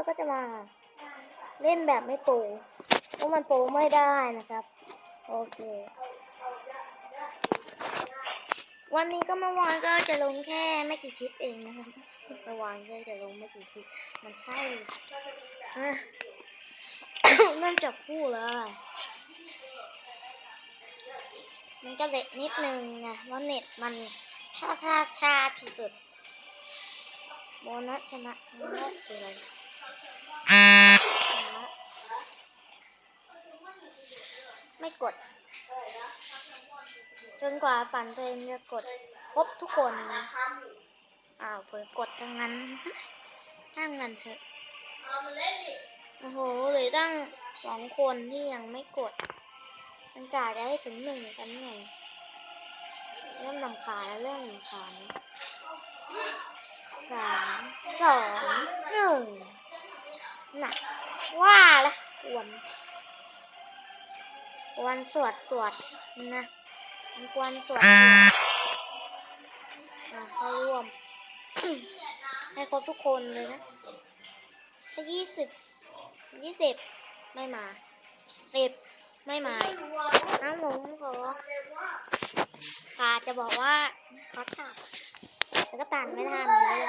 ันนี้เราก็จะมาเล่นแบบไม่โปรเพราะมันโปรไม่ได้นะครับ โอเค วันนี้ก็เมื่อวานก็จะลงแค่ไม่กี่คลิปเองนะครับเมื่อวานก็จะลงไม่กี่คลิป มันใช่เริ่มจากคู่เลยมันก็เล็กนิดนึงไงว่าเน็ตมันถ้าถ้าชาที่สุดโบนัสชนะโบนัสคืออะไร ไม่กด จนกว่าฝันตัวเองจะกดครบทุกคนนะอ้าวเผลอกดจังงั้นตั้งกันเถอะโอ้โหเหลือตั้งสองคนที่ยังไม่กดมันกาจะให้ถึงหนึ่งกันหน่อยเริ่มนำขาแล้วเริ่มนำขาสามสองหนึ่ง น่ะ ว่าละอวนอวนสวดสวดนะมันกวนสวดสวดอะเข้าร่วม ให้ครบทุกคนเลยนะถ้ายี่สิบยี่สิบไม่มาสิบไม่มาน้ำผมขอขาจะบอกว่าเขอตัดแล้วก็ตัดไม่ทันเลย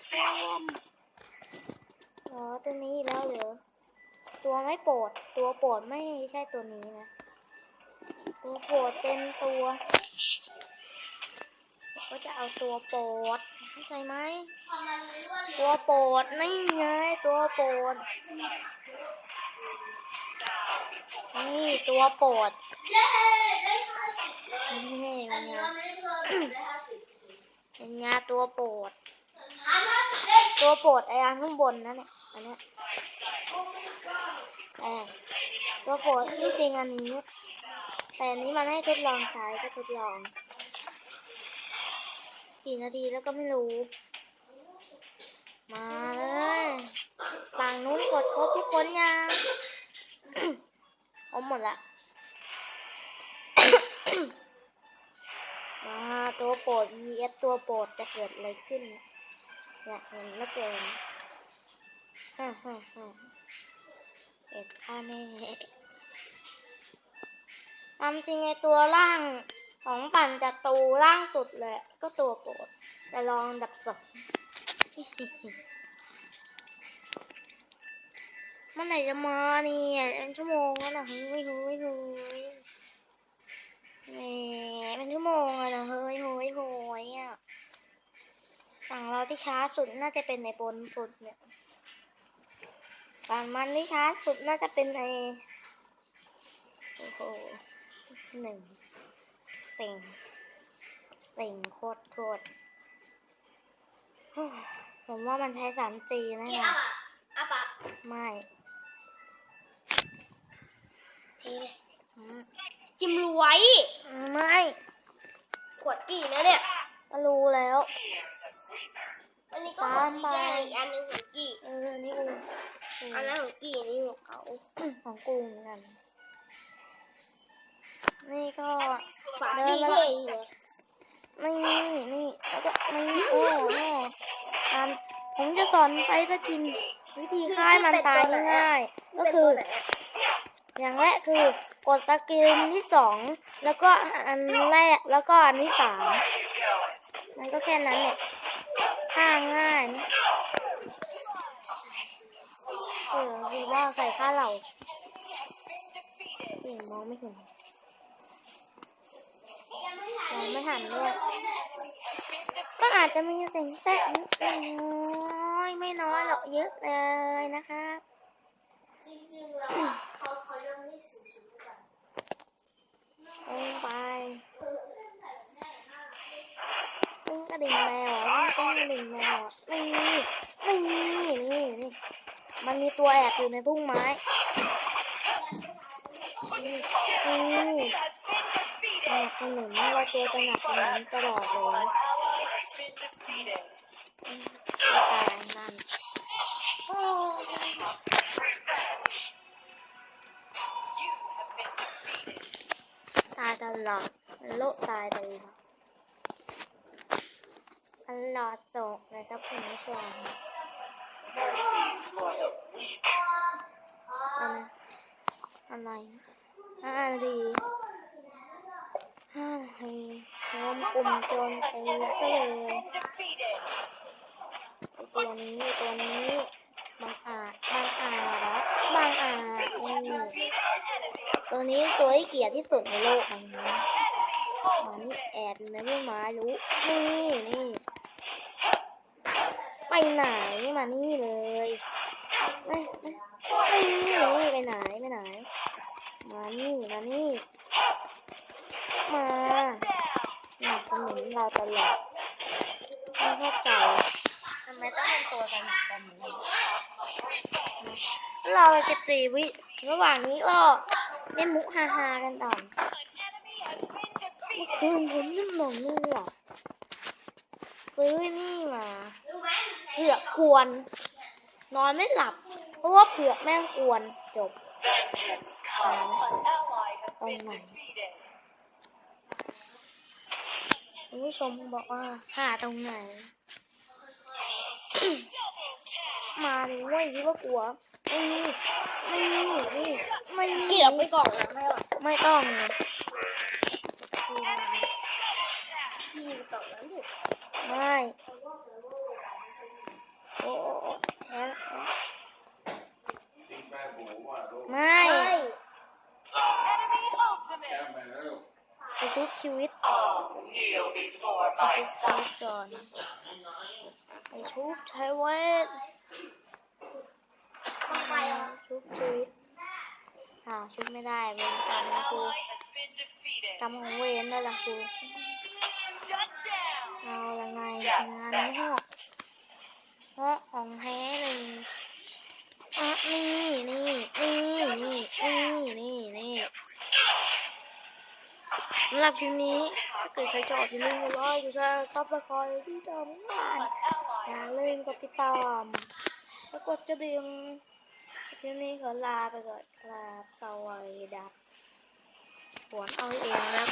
อบอ๋อตัวนี้อีกแล้วเหรอ ตัวไม่โปรด ตัวโปรดไม่ใช่ตัวนี้นะ ตัวโปรดเป็นตัวก็จะเอาตัวโปรดเข้าใจไหม ตัวโปรดนี่ไงตัวโปรดนี่ตัวโปรดนี่ไงเป็นไงเป็นไงตัวโปรด ตัวโปรดไอ้อันข้างบนนั่นเนี่ยอันเนี้ยเออตัวโปรดที่จริงอันนี้ แต่อันนี้มันให้ทดลองใช้ก็ทดลอง กี่นาทีแล้วก็ไม่รู้ มาเลยฝั่งนู้นกดครบทุกคนยังเอาหมดละมาตัวโปรด vs ตัวโปรดจะเกิดอะไรขึ้น อยากเห็นเหลือเกินฮ่าฮ่าฮ่าเอ็ดค่าแน่ตามจริงไอตัวล่างของปั่นจากตูล่างสุดเลย ก็ตัวโปรดแต่ลองดับสองเมื่อไหร่จะมาเนี่ยเป็นชั่วโมงแล้วนะเฮ้ยเฮ้ยเฮ้ยเฮ้ยเป็นชั่วโมงแล้วนะเฮ้ยเฮ้ยเฮ้ยอะ ฝั่งเราที่ช้าสุดน่าจะเป็นในบนสุดเนี่ย ฝั่งมันที่ช้าสุดน่าจะเป็นในโอ้โหหนึ่งเต็งเต็งโคตรโคตรโอ้ยผมว่ามันใช้สามตีแน่นอนอาปะไม่ทีเลยอืมจิมรวย ไม่ ขวดกี่นะเนี่ยก็รู้แล้ว อันนี้ก็ของสีแดงอีกอันหนึงของกี่เออ นี่กูกูอันนั้นของกี่อันนี้ของเขาของกูเหมือนกัน นี่ก็ฝาดีเท่เลยนี่นี่แล้วก็นี่โอ้โหอ่านผมจะสอนไปก็จริงวิธีค่ายมันตายง่ายๆก็คือ อย่างแรกคือกดสกิลที่สองแล้วก็อันแรกแล้วก็อันที่สามมันก็แค่นั้นเนี่ย ค่าง่ายนเออคือว่าใส่ค่าเหล่าเห็นมองไม่เห็นมองไม่หันด้วยก็อาจจะมีเสียงแทรกนิดน้อยไม่น้อยหรอกเยอะเลยนะครับจริงๆแล้วเขาเขายังไม่สีชุดกันลงไป ตึ้งกระดิ่งแมวอะตึ้งกระดิ่งแมวอะนี่นี่นี่นี่มันมีตัวแอบอยู่ในพุ่มไม้นี่นี่แอบสนุนเราตัวจะหนักกว่านั้นตลอดเลยตายนั่นตายตลอดโลกตายตลอด ร อจบนะครับคุณผู้ชมอะไรห้านาทีห้านาทีรวมกลุ่มโจรตีก็เลยตัวนี้ตัวนี้บางอาจบางอาจเหรอบางอาจนี่ Defeat an enemy. ตัวนี้ตัวที่เกียดที่สุดในโลกมันนี้มานี่ ultimate. แอดนะไม่มารู้นี่นี่ ไปไหนมานี่เลยไม่ไม่ไม่นี่ไปไหนไปไหน มานี่มานี่ มาหนักสนุนเราตลอดไม่เข้าใจทำไมต้องเป็นตัวสนิทกันอย่างนี้เราไปเก็บสี่วิระหว่างนี้ก็เล่นมุกฮาฮากันต่อเมื่อคืนผมนั่งนอนไม่หลับซื้อนี่มา ผือกกวน นอนไม่หลับ เพราะว่าเผือกแม่งกวนจบ Vengeance comes. An ally has Oh been my. defeated. คุณผู้ชมบอกว่าหาตรงไหน มาดิเว้ยคิดว่ากลัวไม่มีไม่มีนี่ไม่มีเกี่ยวไปก่อนนะไม่หรอกไม่ต้องเลยพี่ไปก่อนแล้วดิไม่โอ้แพ้ ไม่ Enemy ultimate. ไปชุบชีวิตไปก่อนไปชุบใช้เวทไปอะชุบชีวิตอ่าชุบไม่ได้เวรกรรมนะครูกรรมของเวรนั่นแหละครูเอายังไงงานนี้หอเพราะของแท้เลยอะนี่นี่นี่นี่นี่นี่นี่สำหรับคลิปนี้ถ้าเกิดใครชอบอย่าลืมกดไลค์กดแชร์ซับสไครต์ที่จอมาน An อย่าลืมกดติดตามแล้วกดกระดิ่งคลิปนี้ขอลาไปก่อนครับสวัสดีครับผวนเอาเองนะ